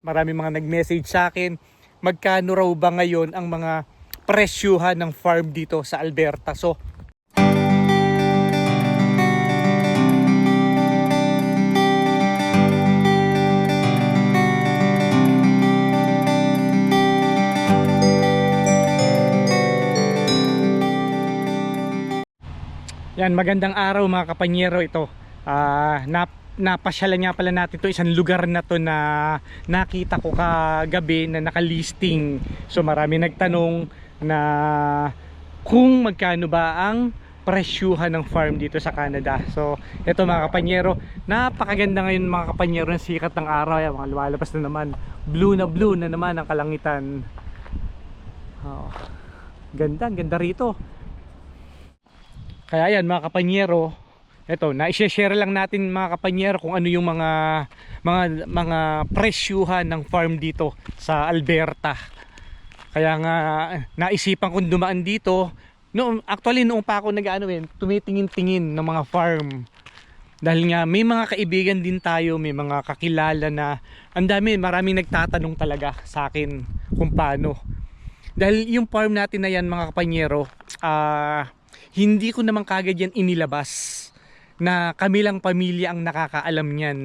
Marami mga nag-message sa akin, magkano raw ba ngayon ang mga presyuhan ng farm dito sa Alberta. So, Yan, magandang araw mga kapanyero ito. Ah, nap napasyalan nga pala natin to isang lugar na to na nakita ko kagabi na nakalisting. So marami nagtanong na kung magkano ba ang presyuhan ng farm dito sa Canada. So ito mga kapanyero, napakaganda ngayon mga kapanyero ng sikat ng araw. Mga lumalabas na naman. Blue na blue na naman ang kalangitan. Oh, ganda, ganda rito. Kaya yan mga kapanyero, eto, na-share lang natin mga kapanyero kung ano yung mga mga mga presyuhan ng farm dito sa Alberta. Kaya nga naisipan kong dumaan dito. No, actually noong pa ako nag-ano eh, tumitingin-tingin ng mga farm. Dahil nga may mga kaibigan din tayo, may mga kakilala na ang dami, maraming nagtatanong talaga sa akin kung paano. Dahil yung farm natin na yan mga kapanyero, ah hindi ko naman kagad yan inilabas na kami lang pamilya ang nakakaalam niyan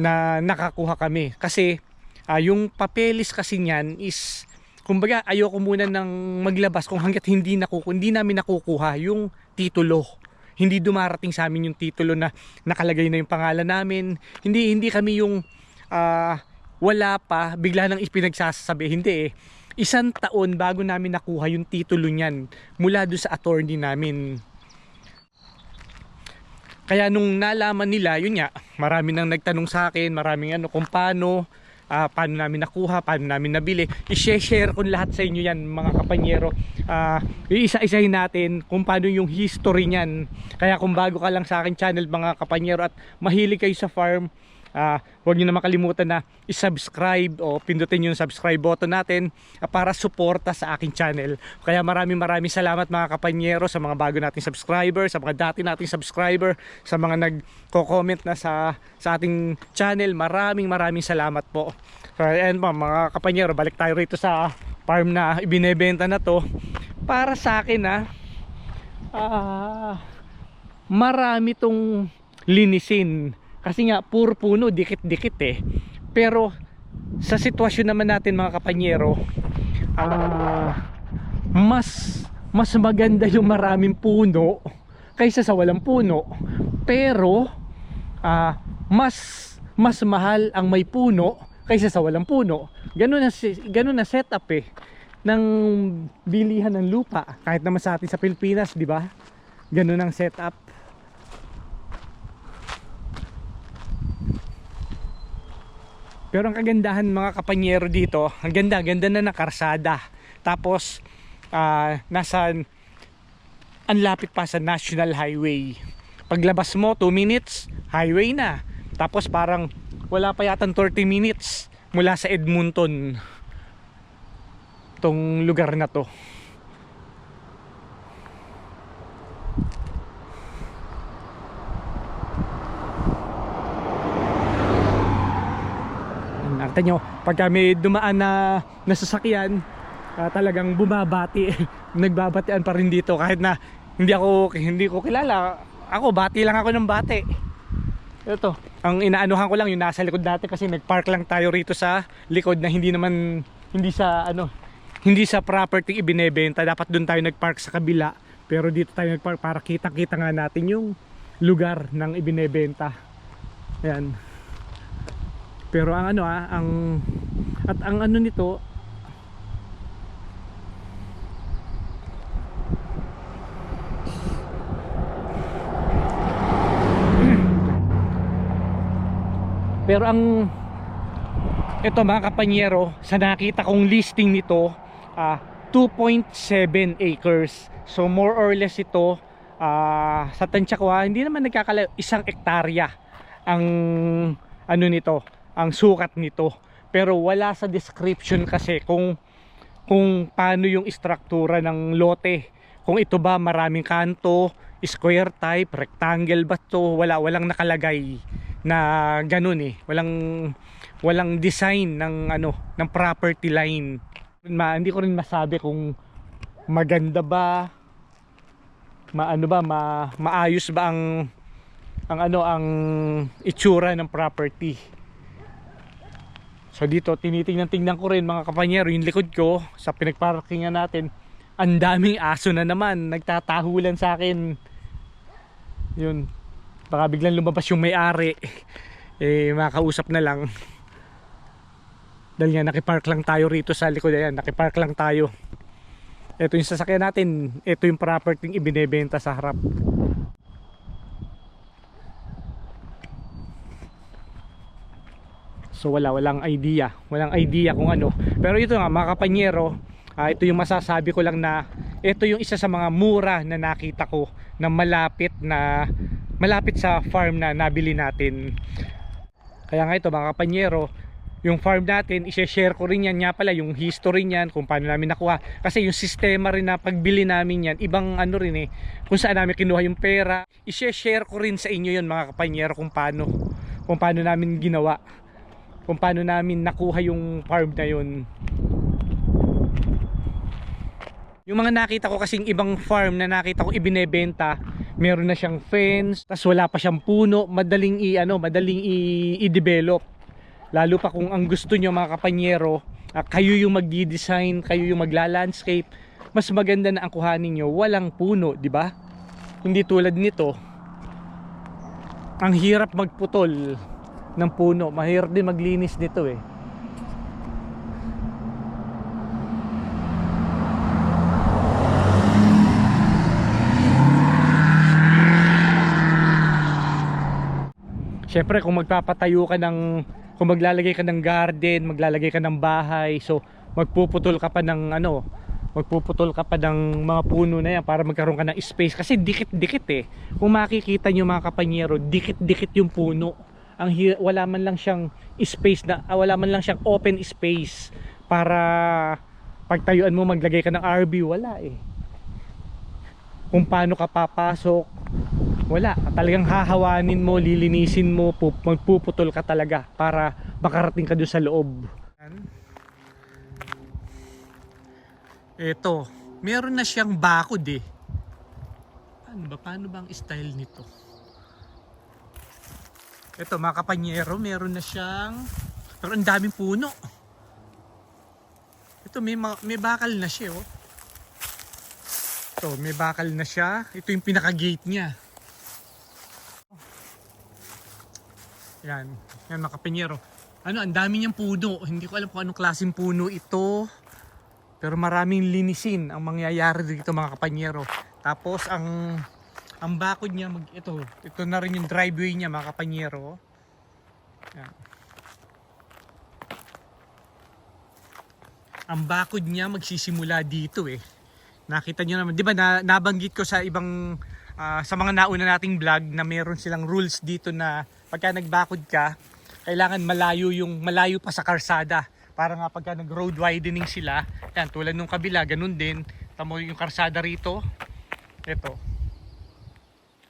na nakakuha kami. Kasi ah, yung papeles kasi niyan is kumbaga ayoko muna nang maglabas kung hangga't hindi nakuku hindi namin nakukuha yung titulo. Hindi dumarating sa amin yung titulo na nakalagay na yung pangalan namin. Hindi hindi kami yung ah, wala pa bigla nang ipinagsasabi. Hindi eh. Isang taon bago namin nakuha yung titulo niyan mula doon sa attorney namin. Kaya nung nalaman nila, yun nga, marami nang nagtanong sa akin, maraming ano kung paano, ah, paano namin nakuha, paano namin nabili. I-share ko lahat sa inyo yan mga kapanyero. Ah, iisa-isahin natin kung paano yung history niyan. Kaya kung bago ka lang sa akin channel mga kapanyero at mahilig kayo sa farm, Ah, huwag niyo na makalimutan na i-subscribe o pindutin yung subscribe button natin ah, para suporta sa aking channel. Kaya maraming maraming salamat mga kapanyero sa mga bago nating subscriber, sa mga dati nating subscriber, sa mga nagko-comment na sa sa ating channel. Maraming maraming salamat po. So, po mga kapanyero, balik tayo rito sa farm na ibinebenta na to. Para sa akin na ah, marami tong linisin kasi nga puro puno dikit-dikit eh. Pero sa sitwasyon naman natin mga kapanyero ah mas mas maganda yung maraming puno kaysa sa walang puno. Pero ah mas mas mahal ang may puno kaysa sa walang puno. Ganun na ganun na setup eh ng bilihan ng lupa. Kahit naman sa atin sa Pilipinas di ba? Ganun ang setup Pero ang kagandahan mga kapanyero dito, ang ganda, ganda na nakarsada. Tapos, ah, nasa, ang lapit pa sa National Highway. Paglabas mo, 2 minutes, highway na. Tapos parang wala pa yatang 30 minutes mula sa Edmonton. Tong lugar na to. Nakita nyo, pagka may dumaan na nasasakyan, ah, talagang bumabati. Nagbabatian pa rin dito kahit na hindi ako hindi ko kilala. Ako bati lang ako ng bati. Ito, ang inaanuhan ko lang yung nasa likod natin kasi nagpark lang tayo rito sa likod na hindi naman hindi sa ano, hindi sa property ibinebenta. Dapat doon tayo nagpark sa kabila. Pero dito tayo nagpark para kita-kita nga natin yung lugar ng ibinebenta. Ayan. Pero ang ano ah, ang at ang ano nito Pero ang ito mga kapanyero, sa nakita kong listing nito, ah 2.7 acres. So more or less ito ah sa tansya ko ah, hindi naman nagkakala isang ektarya ang ano nito, ang sukat nito. Pero wala sa description kasi kung kung paano yung istruktura ng lote. Kung ito ba maraming kanto, square type, rectangle ba to, wala walang nakalagay na ganun eh. Walang walang design ng ano ng property line. Ma, hindi ko rin masabi kung maganda ba maano ba ma, maayos ba ang ang ano ang itsura ng property. So dito tinitingnan-tingnan ko rin mga kapanyero yung likod ko sa pinagparkingan natin. Ang daming aso na naman nagtatahulan sa akin. Yun. Baka biglang lumabas yung may-ari. Eh makausap na lang. Dahil nga nakipark lang tayo rito sa likod ayan, nakipark lang tayo. Ito yung sasakyan natin, ito yung property yung ibinebenta sa harap. So wala, walang idea. Walang idea kung ano. Pero ito nga mga kapanyero, ah, ito yung masasabi ko lang na ito yung isa sa mga mura na nakita ko na malapit na malapit sa farm na nabili natin. Kaya nga ito mga kapanyero, yung farm natin, i-share ko rin yan nga pala, yung history niyan, kung paano namin nakuha. Kasi yung sistema rin na pagbili namin yan, ibang ano rin eh, kung saan namin kinuha yung pera. I-share ko rin sa inyo yun mga kapanyero kung paano, kung paano namin ginawa. Kung paano namin nakuha yung farm na yun. Yung mga nakita ko kasing ibang farm na nakita ko ibinebenta, meron na siyang fence, tas wala pa siyang puno, madaling i ano, madaling i-develop. Lalo pa kung ang gusto nyo mga kapanyero, ah, kayo yung magdi-design, kayo yung magla-landscape, mas maganda na ang kuhanin nyo, walang puno, di ba? Hindi tulad nito. Ang hirap magputol ng puno, mahirap din maglinis nito eh. Siyempre kung magpapatayo ka ng kung maglalagay ka ng garden, maglalagay ka ng bahay, so magpuputol ka pa ng ano, magpuputol ka pa ng mga puno na yan para magkaroon ka ng space kasi dikit-dikit eh. Kung makikita nyo mga kapanyero, dikit-dikit yung puno. Ang wala man lang siyang space na ah, wala man lang siyang open space para pagtayuan mo maglagay ka ng RV, wala eh. Kung paano ka papasok, wala. Talagang hahawanin mo lilinisin mo pup- magpuputol ka talaga para makarating ka doon sa loob. Eto meron na siyang bakod eh. Paano ba? Paano ba ang style nito eto mga kapanyero meron na siyang pero ang daming puno ito may, ma- may bakal na siya oh ito may bakal na siya ito yung pinaka gate niya Yan. Yan mga kapinyero. Ano, ang dami niyang puno. Hindi ko alam kung anong klaseng puno ito. Pero maraming linisin ang mangyayari dito mga kapanyero. Tapos ang ang bakod niya mag ito, ito na rin yung driveway niya mga kapanyero. Yan. Ang bakod niya magsisimula dito eh. Nakita niyo naman, 'di ba na, nabanggit ko sa ibang ah, sa mga nauna nating vlog na meron silang rules dito na pagka nagbakod ka, kailangan malayo yung malayo pa sa karsada para nga pagka nag road widening sila, yan tulad nung kabila, ganun din. Tamo yung karsada rito. Ito.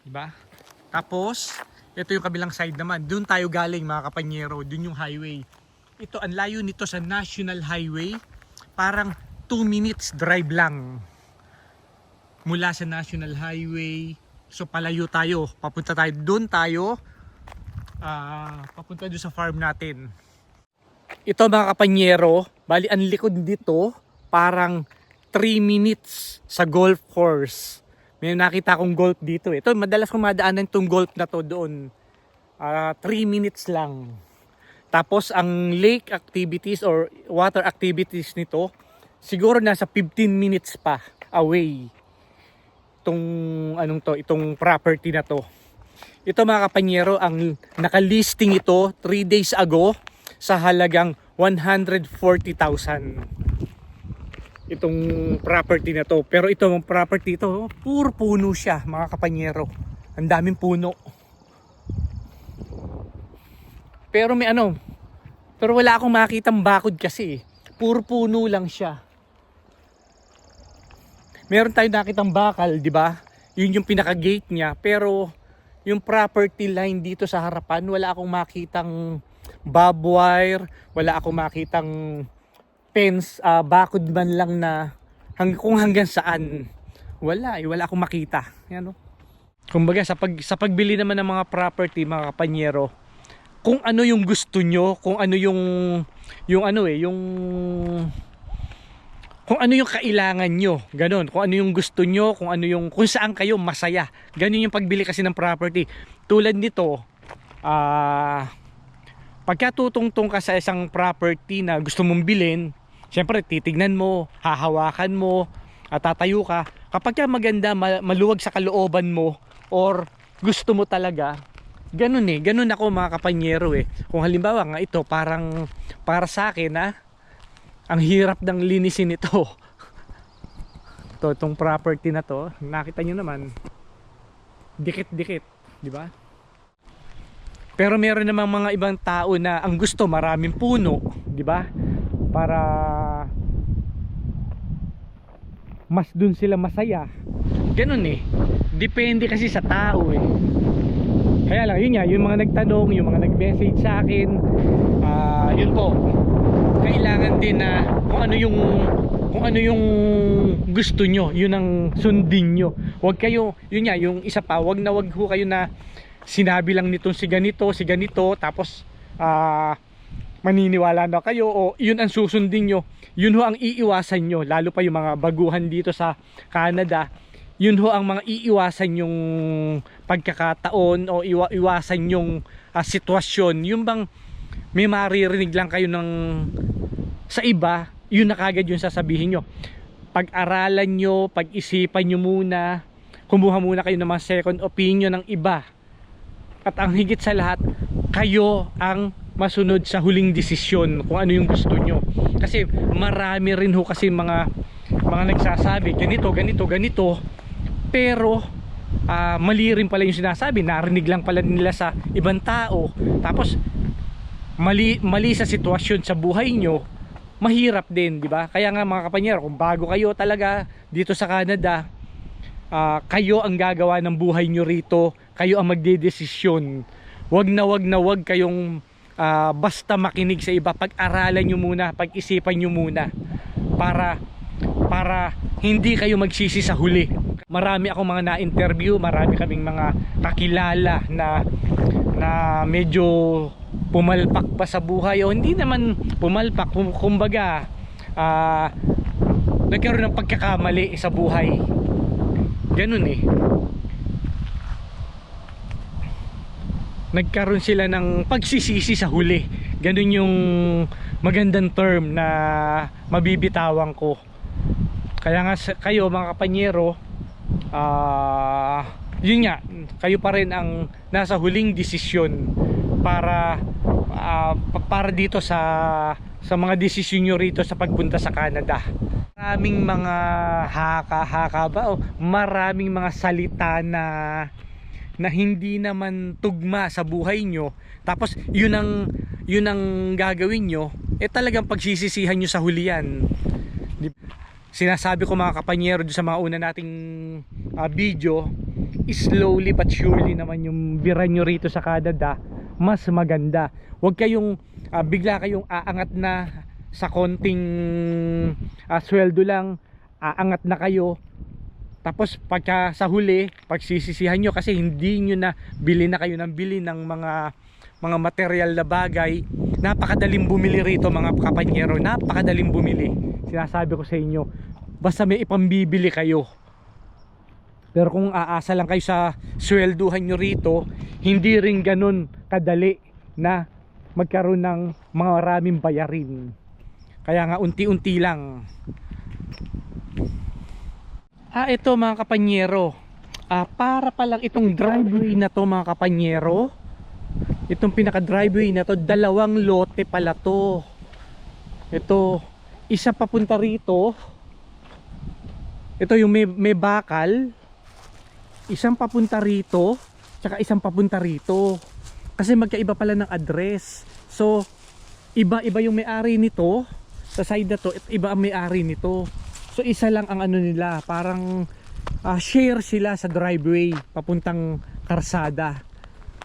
Diba? Tapos, ito yung kabilang side naman. Doon tayo galing mga kapanyero, doon yung highway. Ito, ang layo nito sa National Highway, parang 2 minutes drive lang mula sa National Highway. So palayo tayo, papunta tayo doon tayo. ah papunta doon sa farm natin. Ito mga kapanyero, bali ang likod dito, parang 3 minutes sa golf course. May nakita akong golf dito eh. Ito, madalas kong madaanan itong golf na to doon. 3 minutes lang. Tapos ang lake activities or water activities nito, siguro nasa 15 minutes pa away itong anong to, itong property na to. Ito mga kapanyero, ang nakalisting ito 3 days ago sa halagang 140,000. Itong property na to. Pero itong property ito, puro puno siya mga kapanyero. Ang daming puno. Pero may ano, pero wala akong makitang bakod kasi. eh. Puro puno lang siya meron tayong nakitang bakal, di ba? Yun yung pinaka-gate niya. Pero yung property line dito sa harapan, wala akong makitang bob wire, wala akong makitang fence, ah, bakod man lang na hang, kung hanggang saan. Wala, eh, wala akong makita. Yan oh. Kumbaga sa pag sa pagbili naman ng mga property, mga kapanyero, kung ano yung gusto nyo, kung ano yung yung ano eh, yung kung ano yung kailangan nyo, ganun. Kung ano yung gusto nyo, kung ano yung, kung saan kayo masaya. Ganun yung pagbili kasi ng property. Tulad nito, ah, pagka tutungtong ka sa isang property na gusto mong bilhin, syempre titignan mo, hahawakan mo, at tatayo ka. Kapag ka maganda, ma- maluwag sa kalooban mo, or gusto mo talaga, ganun eh, ganun ako mga kapanyero eh. Kung halimbawa nga ito, parang para sa akin ah, ang hirap ng linisin ito. to, itong property na to, nakita nyo naman, dikit-dikit, di ba? Pero meron namang mga ibang tao na ang gusto maraming puno, di ba? Para mas dun sila masaya. Ganun eh. Depende kasi sa tao eh. Kaya lang, yun nga, yung mga nagtanong, yung mga nag-message sa akin, ah, yun po, kailangan din na kung ano yung kung ano yung gusto nyo, yun ang sundin nyo. Huwag kayo, yun nga, yung isa pa, wag na wag ho kayo na sinabi lang nitong si ganito, si ganito, tapos ah maniniwala na kayo o yun ang susundin nyo. Yun ho ang iiwasan nyo, lalo pa yung mga baguhan dito sa Canada. Yun ho ang mga iiwasan yung pagkakataon o iwa, iwasan yung ah, sitwasyon. Yung bang may maririnig lang kayo ng sa iba, yun na kagad yung sasabihin nyo. Pag-aralan nyo, pag-isipan nyo muna, kumuha muna kayo ng mga second opinion ng iba. At ang higit sa lahat, kayo ang masunod sa huling desisyon kung ano yung gusto nyo. Kasi marami rin ho kasi mga mga nagsasabi, ganito, ganito, ganito. Pero ah, mali rin pala yung sinasabi, narinig lang pala nila sa ibang tao. Tapos mali mali sa sitwasyon sa buhay nyo, mahirap din, di ba? Kaya nga mga kapanyero, kung bago kayo talaga dito sa Canada, ah, kayo ang gagawa ng buhay nyo rito, kayo ang magdedesisyon. Wag na wag na wag kayong ah, basta makinig sa iba, pag-aralan nyo muna, pag-isipan nyo muna para para hindi kayo magsisi sa huli. Marami akong mga na-interview, marami kaming mga kakilala na na medyo pumalpak pa sa buhay o hindi naman pumalpak, kum- kumbaga ah, nagkaroon ng pagkakamali sa buhay. Ganun eh. Nagkaroon sila ng pagsisisi sa huli. Ganun yung magandang term na mabibitawan ko. Kaya nga kayo mga kapanyero, ah yun nga, kayo pa rin ang nasa huling desisyon para pa- para dito sa sa mga desisyon nyo rito sa pagpunta sa Canada. Maraming mga haka-haka ba o maraming mga salita na na hindi naman tugma sa buhay nyo tapos yun ang yun ang gagawin nyo eh talagang pagsisisihan nyo sa huli yan. Sinasabi ko mga kapanyero sa mga una nating ah, video slowly but surely naman yung biran nyo rito sa Canada mas maganda. Huwag kayong ah, bigla kayong aangat na sa konting ah, sweldo lang aangat na kayo tapos pagka sa huli, pagsisisihan nyo kasi hindi nyo na bili na kayo ng bili ng mga mga material na bagay. Napakadaling bumili rito mga kapanyero. Napakadaling bumili. Sinasabi ko sa inyo. Basta may ipambibili kayo. Pero kung aasa lang kayo sa swelduhan nyo rito, hindi rin ganun kadali na magkaroon ng mga maraming bayarin. Kaya nga unti-unti lang. Ah, ito mga kapanyero. Ah, para pa lang itong driveway na to mga kapanyero. Itong pinaka driveway na to, dalawang lote pala to. Ito, isa papunta rito. Ito yung may, may bakal. Isang papunta rito, tsaka isang papunta rito. Kasi magkaiba pala ng address. So, iba-iba yung may-ari nito. Sa side na to, iba ang may-ari nito. So isa lang ang ano nila, parang ah, share sila sa driveway papuntang karsada.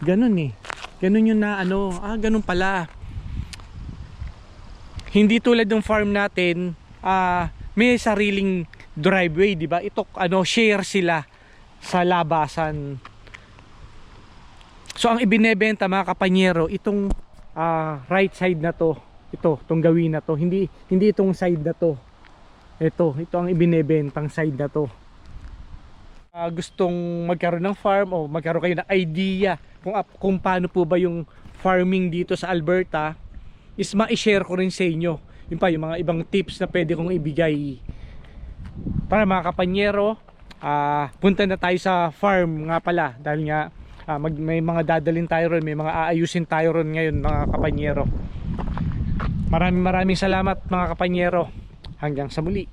Ganun eh. Ganun yung na ano, ah ganun pala. Hindi tulad ng farm natin, ah may sariling driveway, di ba? Ito ano, share sila sa labasan. So ang ibinebenta mga kapanyero, itong ah, right side na to, ito, itong gawin na to, hindi hindi itong side na to. Ito, ito ang ibinebentang side na to. Ah, gustong magkaroon ng farm o magkaroon kayo ng idea kung kung paano po ba yung farming dito sa Alberta is ma-share ko rin sa inyo. Yun pa yung mga ibang tips na pwede kong ibigay para mga kapanyero, ah punta na tayo sa farm nga pala dahil nga ah, mag, may mga dadalin tayo ron, may mga aayusin tayo ron ngayon mga kapanyero. Maraming maraming salamat mga kapanyero. Hanggang sa muli.